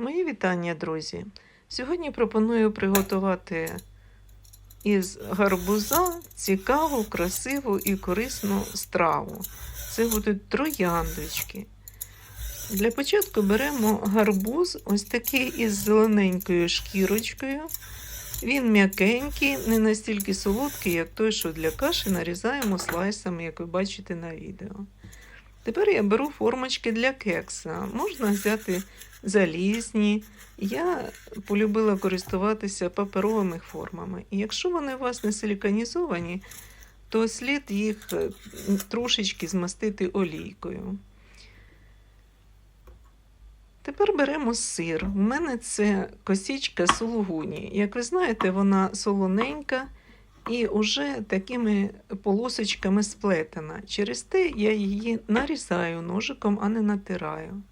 Мої вітання, друзі! Сьогодні пропоную приготувати із гарбуза цікаву, красиву і корисну страву. Це будуть трояндочки. Для початку беремо гарбуз, ось такий із зелененькою шкірочкою. Він м'якенький, не настільки солодкий, як той, що для каші нарізаємо слайсами, як ви бачите на відео. Тепер я беру формочки для кекса. Можна взяти залізні. Я полюбила користуватися паперовими формами. І якщо вони у вас не силіканізовані, то слід їх е, трошечки змастити олійкою. Тепер беремо сир. У мене це косічка сулугуні. Як ви знаєте, вона солоненька і вже такими полосочками сплетена. Через те я її нарізаю ножиком, а не натираю.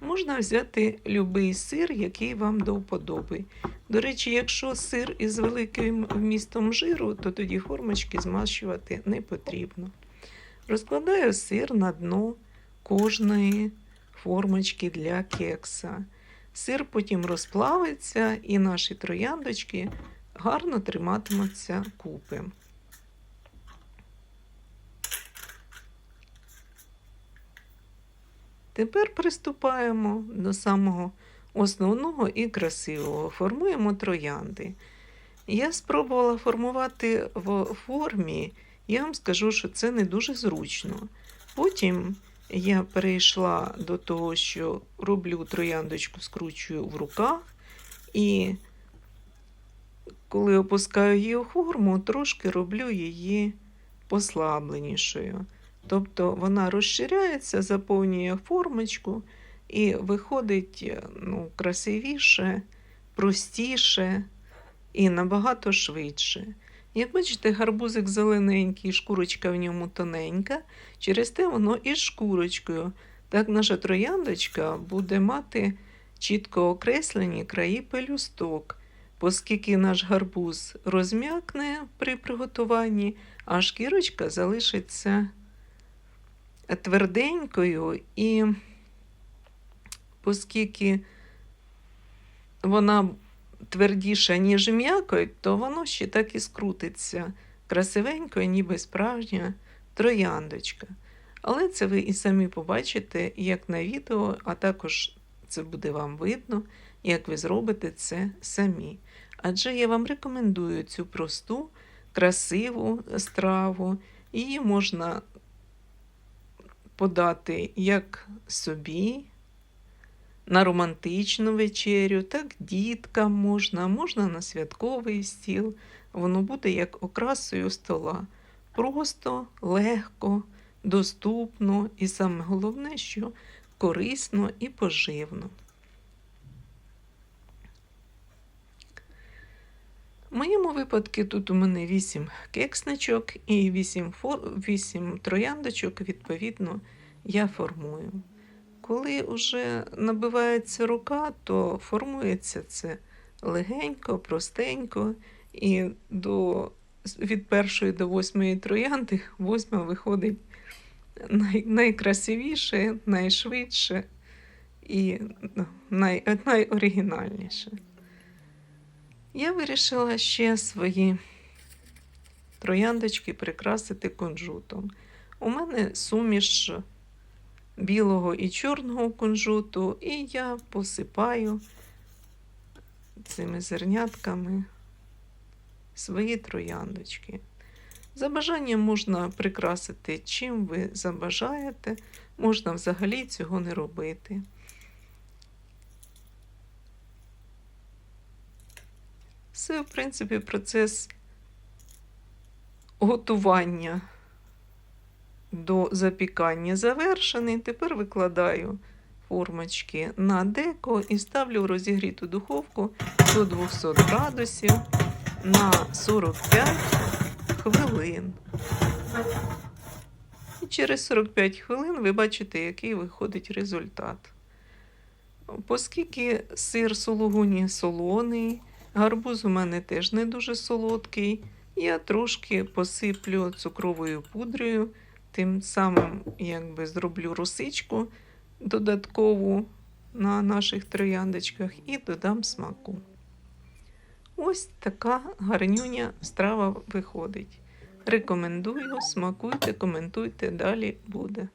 Можна взяти будь-який сир, який вам до вподоби. До речі, якщо сир із великим вмістом жиру, то тоді формочки змащувати не потрібно. Розкладаю сир на дно кожної формочки для кекса. Сир потім розплавиться і наші трояндочки гарно триматимуться купи. Тепер приступаємо до самого основного і красивого. Формуємо троянди. Я спробувала формувати в формі, я вам скажу, що це не дуже зручно. Потім я перейшла до того, що роблю трояндочку, скручую в руках, і коли опускаю її у форму, трошки роблю її послабленішою. Тобто вона розширяється, заповнює формочку і виходить ну, красивіше, простіше і набагато швидше. Як бачите, гарбузик зелененький, шкурочка в ньому тоненька, через те воно із шкурочкою. Так наша трояндочка буде мати чітко окреслені краї пелюсток, оскільки наш гарбуз розм'якне при приготуванні, а шкірочка залишиться тверденькою, і оскільки вона твердіша, ніж м'якою, то воно ще так і скрутиться красивенько, ніби справжня трояндочка. Але це ви і самі побачите, як на відео, а також це буде вам видно, як ви зробите це самі. Адже я вам рекомендую цю просту, красиву страву. Її можна подати як собі, на романтичну вечерю, так діткам можна, можна на святковий стіл. Воно буде як окрасою стола. Просто, легко, доступно і саме головне, що корисно і поживно. Моєму випадку тут у мене 8 кексничок і 8, фор... 8 трояндочок, відповідно, я формую. Коли вже набивається рука, то формується це легенько, простенько, і до, від першої до восьмої троянди восьма виходить най, найкрасивіше, найшвидше і ну, най, найоригінальніше. Я вирішила ще свої трояндочки прикрасити кунжутом. У мене суміш білого і чорного кунжуту, і я посипаю цими зернятками свої трояндочки. За бажанням можна прикрасити, чим ви забажаєте, можна взагалі цього не робити. Це, в принципі, процес готування до запікання завершений. Тепер викладаю формочки на деко і ставлю в розігріту духовку до 200 градусів на 45 хвилин. І через 45 хвилин ви бачите, який виходить результат. Оскільки сир сулугуні солоний, Гарбуз у мене теж не дуже солодкий. Я трошки посиплю цукровою пудрою, тим самим якби зроблю русичку додаткову на наших трояндочках і додам смаку. Ось така гарнюня страва виходить. Рекомендую, смакуйте, коментуйте, далі буде.